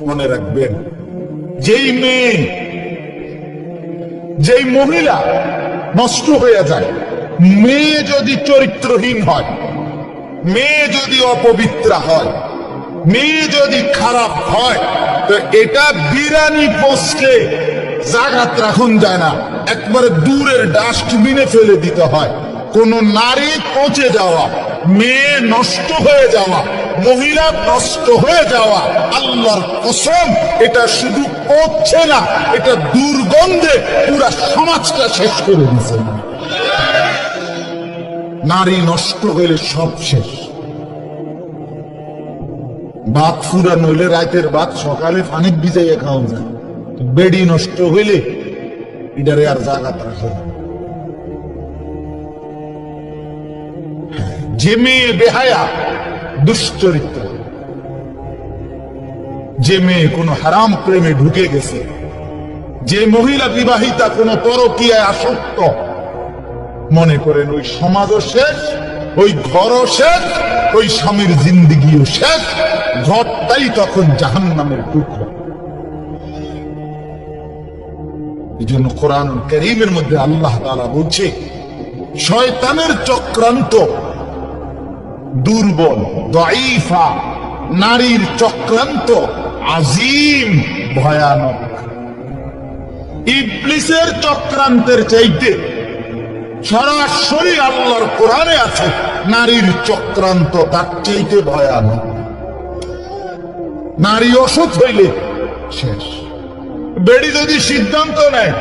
মনে রাখবেন, যেই মেয়ে, যেই মহিলা নষ্ট হয়ে যায়, মেয়ে যদি চরিত্রহীন হয়, মেয়ে যদি অপবিত্র হয়, মেয়ে যদি খারাপ হয়, তো এটা বিরানি পোস্টে জাগাত রাখুন যায় না, একবারে দূরের ডাস্টবিনে ফেলে দিতে হয়। কোন নারী পচে যাওয়া, মেয়ে নষ্ট হয়ে যাওয়া, মহিলা নষ্ট হয়ে যাওয়া, আল্লাহর কসম, এটা শুধু পচছে না, এটা দুর্গন্ধে পুরা সমাজটা শেষ করে দিছে নারী নষ্ট হইলে সব শেষ। বাত ফুরা নইলে রাতের বাত সকালে ফানিক ভিজাইয়া খাওয়া যায়। বেডি নষ্ট হইলে এটারে আর জাগাত রাখা যায় যে বেহায়া, দুশ্চরিত্র। যে মেয়ে কোনো হারাম প্রেমে ঢুকে গেছে, যে মহিলা বিবাহিতা কোনো আসক্ত, মনে করেন ওই শেষ ওই শেষ, ওই স্বামীর জিন্দিগিও শেষ, ঘরটাই তখন জাহান নামের এই জন্য কোরআন করিমের মধ্যে আল্লাহ তালা বলছে, শয়তানের চক্রান্ত দুর্বল দইফা নারীর চক্রান্ত, আজিম, ভয়ানক। ইবলিসের চক্রান্তের চাইতে সরাসরি আল্লাহর কোরআনে আছে, নারীর চক্রান্ত তার চাইতে ভয়ানক। নারী অসুখ হইলে শেষ। বেড়ি যদি সিদ্ধান্ত নেয়,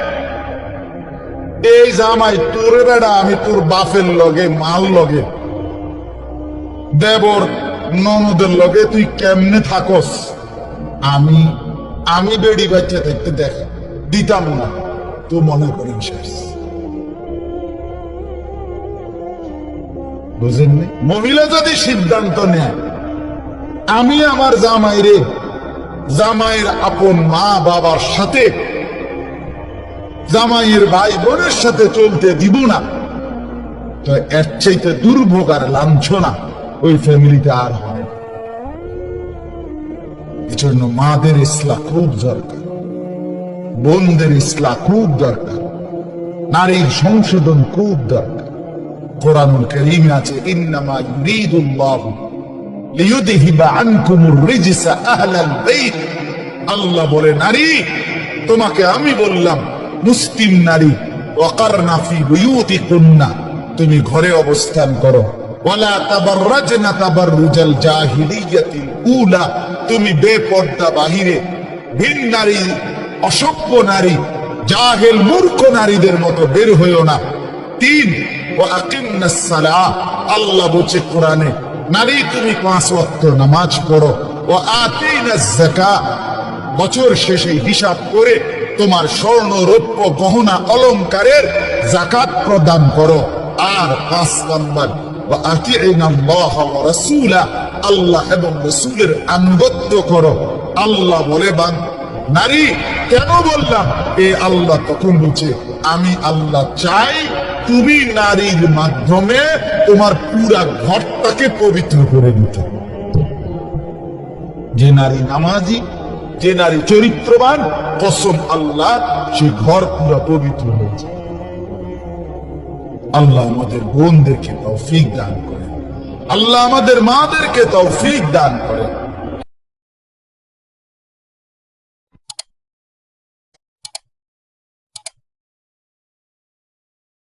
এই জামাই তোরে বেড়া, আমি তোর বাপের লগে মাল লগে দেবর, ননদের লগে তুই কেমনে থাকস? আমি আমি বেড়ি বাচ্চা দেখতে দেখ, দিতাম না, তো মনে করেন শেষ বুঝেননি মহিলা যদি সিদ্ধান্ত নেয়, আমি আমার জামাইরে, জামাইয়ের আপন মা বাবার সাথে, জামাইয়ের ভাই বোনের সাথে চলতে দিব না, তো এর চাইতে দুর্ভোগ আর লাঞ্ছনা। ওই ফ্যামিলিতে আর হয় না। এজন্য মাদের ইসলা খুব দরকার, বোনদের ইসলা খুব দরকার, নারীর সংশোধন খুব দরকার। কোরআনুল আছে, ইন্নামা আনকুমুর রিজসা আহলাল বাইত। আল্লাহ বলে, নারী, তোমাকে আমি বললাম, মুসলিম নারী, ওয়াকারনা ফি বুয়ুতিকুন্না, তুমি ঘরে অবস্থান করো। তুমি বেপর্দা বাহিরে, ভিন নারী, অসভ্য নারী, জাহেল মূর্খ নারীদের মতো বের হইও না। তিন আল্লাহ কোরআনে, নারী তুমি পাঁচ নামাজ পড়ো। ও বছর শেষে হিসাব করে তোমার স্বর্ণ রৌপ্য গহনা অলংকারের জাকাত প্রদান করো। আর পাঁচ নম্বর আল্লাহ এবং রসুলের আনুগত্য করো। আল্লাহ বলে নারী, কেন বললাম? এ আল্লাহ তখন বলছে, আমি আল্লাহ চাই তুমি নারীর মাধ্যমে তোমার পুরা ঘরটাকে পবিত্র করে দিতে। যে নারী নামাজি, যে নারী চরিত্রবান, কসম আল্লাহ, সে ঘর পুরা পবিত্র হয়েছে আল্লাহ আমাদের বোনদেরকে তৌফিক দান করেন। আল্লাহ আমাদের মাদেরকে তৌফিক দান করে